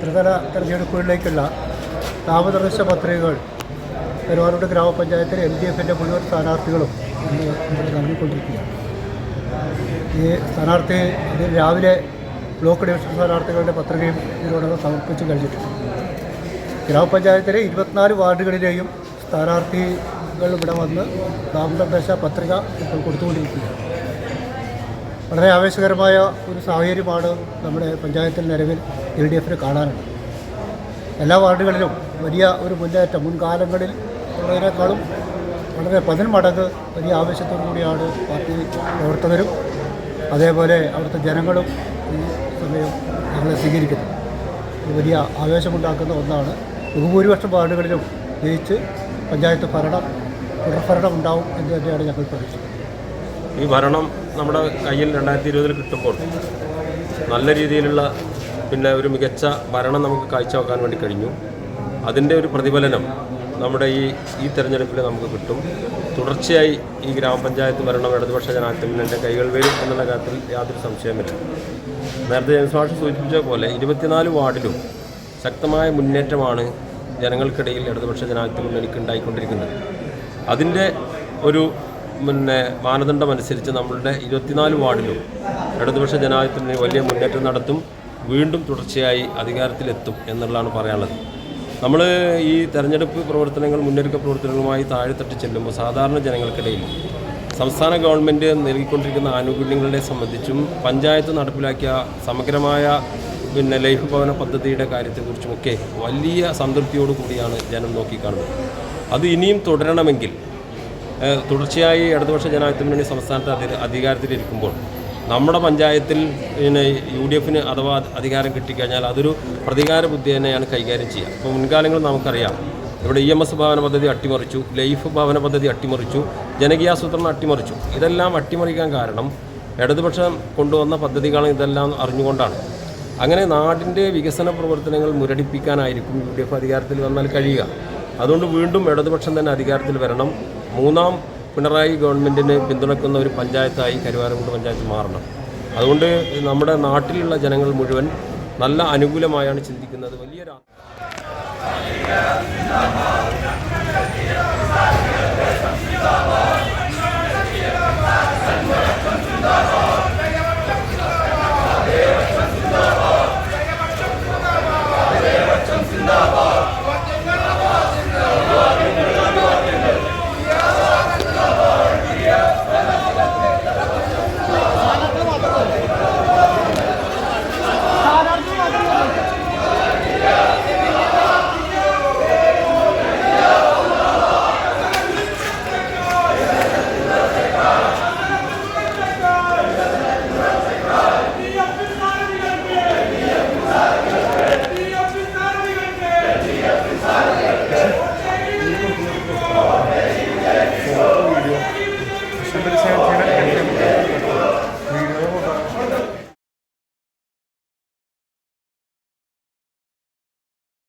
ത്രിതല തെരഞ്ഞെടുപ്പുകളിലേക്കുള്ള നാമനിർദ്ദേശ പത്രികകൾ പെരുവാറൂട് ഗ്രാമപഞ്ചായത്തിലെ എൽ ഡി എഫിന്റെ മുഴുവൻ സ്ഥാനാർത്ഥികളും ഇന്ന് ഇവിടെ നൽകിക്കൊണ്ടിരിക്കുകയാണ്. ഈ സ്ഥാനാർത്ഥി ഇതിൽ രാവിലെ ബ്ലോക്ക് ഡിവിഷൻ സ്ഥാനാർത്ഥികളുടെ പത്രികയും ഇതിനോടകം സമർപ്പിച്ച് കഴിഞ്ഞിട്ടുണ്ട്. ഗ്രാമപഞ്ചായത്തിലെ ഇരുപത്തിനാല് വാർഡുകളിലെയും സ്ഥാനാർത്ഥികൾ ഇവിടെ വന്ന് നാമനിർദ്ദേശ പത്രിക ഇപ്പോൾ കൊടുത്തുകൊണ്ടിരിക്കുകയാണ്. വളരെ ആവേശകരമായ ഒരു സാഹചര്യമാണ് നമ്മുടെ പഞ്ചായത്തിൽ നിലവിൽ എൽ ഡി എഫിന് കാണാനുള്ളത്. എല്ലാ വാർഡുകളിലും വലിയ ഒരു മുന്നേറ്റം മുൻകാലങ്ങളിൽ ഉള്ളതിനേക്കാളും വളരെ പതിന്മടങ്ങ് വലിയ ആവേശത്തോടു കൂടിയാണ് പാർട്ടി പ്രവർത്തകരും അതേപോലെ അവിടുത്തെ ജനങ്ങളും ഈ സമയം ഞങ്ങളെ സ്വീകരിക്കുന്നത്. ഇത് വലിയ ആവേശമുണ്ടാക്കുന്ന ഒന്നാണ്. ബഹുഭൂരിപക്ഷം വാർഡുകളിലും ജയിച്ച് പഞ്ചായത്ത് ഭരണം തുടർഭരണം ഉണ്ടാവും എന്ന് തന്നെയാണ് ഞങ്ങൾ പ്രതീക്ഷിക്കുന്നത്. ഈ ഭരണം നമ്മുടെ കയ്യിൽ രണ്ടായിരത്തി ഇരുപതിൽ കിട്ടുമ്പോൾ നല്ല രീതിയിലുള്ള പിന്നെ ഒരു മികച്ച ഭരണം നമുക്ക് കാഴ്ചവെക്കാൻ വേണ്ടി കഴിഞ്ഞു. അതിന്റെ ഒരു പ്രതിഫലനം നമ്മുടെ ഈ ഈ തെരഞ്ഞെടുപ്പിൽ നമുക്ക് കിട്ടും. തുടർച്ചയായി ഈ ഗ്രാമപഞ്ചായത്ത് ഭരണം ഇടതുപക്ഷ ജനാധിപത്യത്തിന്റെ കൈകൾ വരും എന്നുള്ള കാര്യത്തിൽ യാതൊരു സംശയമില്ല നേരത്തെ ജെയിംസ് സൂചിപ്പിച്ച പോലെ ഇരുപത്തിനാല് വാർഡിലും ശക്തമായ മുന്നേറ്റമാണ് ജനങ്ങൾക്കിടയിൽ ഇടതുപക്ഷ ജനാധിപത്യ മുന്നണിക്ക് ഉണ്ടായിക്കൊണ്ടിരിക്കുന്നത് അതിന്റെ ഒരു പിന്നെ മാനദണ്ഡമനുസരിച്ച് നമ്മളുടെ ഇരുപത്തിനാല് വാർഡിലും ഇടതുപക്ഷ ജനാധിപത്യത്തിന് വലിയ മുന്നേറ്റം നടത്തും വീണ്ടും തുടർച്ചയായി അധികാരത്തിലെത്തും എന്നുള്ളതാണ് പറയാനുള്ളത്. നമ്മൾ ഈ തെരഞ്ഞെടുപ്പ് പ്രവർത്തനങ്ങൾ മുന്നൊരുക്ക പ്രവർത്തനങ്ങളുമായി താഴെത്തട്ടി ചെല്ലുമ്പോൾ സാധാരണ ജനങ്ങൾക്കിടയിൽ സംസ്ഥാന ഗവൺമെന്റ് നൽകിക്കൊണ്ടിരിക്കുന്ന ആനുകൂല്യങ്ങളെ സംബന്ധിച്ചും പഞ്ചായത്ത് നടപ്പിലാക്കിയ സമഗ്രമായ പിന്നെ ലൈഫ് ഭവന പദ്ധതിയുടെ കാര്യത്തെക്കുറിച്ചുമൊക്കെ വലിയ സംതൃപ്തിയോടു കൂടിയാണ് ജനം നോക്കിക്കാണുന്നത്. അത് ഇനിയും തുടരണമെങ്കിൽ തുടർച്ചയായി ഇടതുപക്ഷ ജനാധിപത്യ മുന്നണി സംസ്ഥാനത്ത് അധി അധികാരത്തിലിരിക്കുമ്പോൾ നമ്മുടെ പഞ്ചായത്തിൽ പിന്നെ യു ഡി എഫിന് അഥവാ അധികാരം കിട്ടിക്കഴിഞ്ഞാൽ അതൊരു പ്രതികാര ബുദ്ധി തന്നെയാണ് കൈകാര്യം ചെയ്യുക. അപ്പോൾ മുൻകാലങ്ങൾ നമുക്കറിയാം ഇവിടെ ഇ എം എസ് ഭവന പദ്ധതി അട്ടിമറിച്ചു ലൈഫ് ഭവന പദ്ധതി അട്ടിമറിച്ചു ജനകീയാസൂത്രണം അട്ടിമറിച്ചു. ഇതെല്ലാം അട്ടിമറിക്കാൻ കാരണം ഇടതുപക്ഷം കൊണ്ടുവന്ന പദ്ധതികളും ഇതെല്ലാം അറിഞ്ഞുകൊണ്ടാണ്. അങ്ങനെ നാടിന്റെ വികസന പ്രവർത്തനങ്ങൾ മുരടിപ്പിക്കാനായിരിക്കും യു ഡി എഫ് അധികാരത്തിൽ വന്നാൽ കഴിയുക. അതുകൊണ്ട് വീണ്ടും ഇടതുപക്ഷം തന്നെ അധികാരത്തിൽ വരണം. മൂന്നാം പിണറായി ഗവൺമെന്റിന് പിന്തുണക്കുന്ന ഒരു പഞ്ചായത്തായി കരുവാരക്കുണ്ട് പഞ്ചായത്ത് മാറണം. അതുകൊണ്ട് നമ്മുടെ നാട്ടിലുള്ള ജനങ്ങൾ മുഴുവൻ നല്ല അനുകൂലമായാണ് ചിന്തിക്കുന്നത്. വലിയൊരു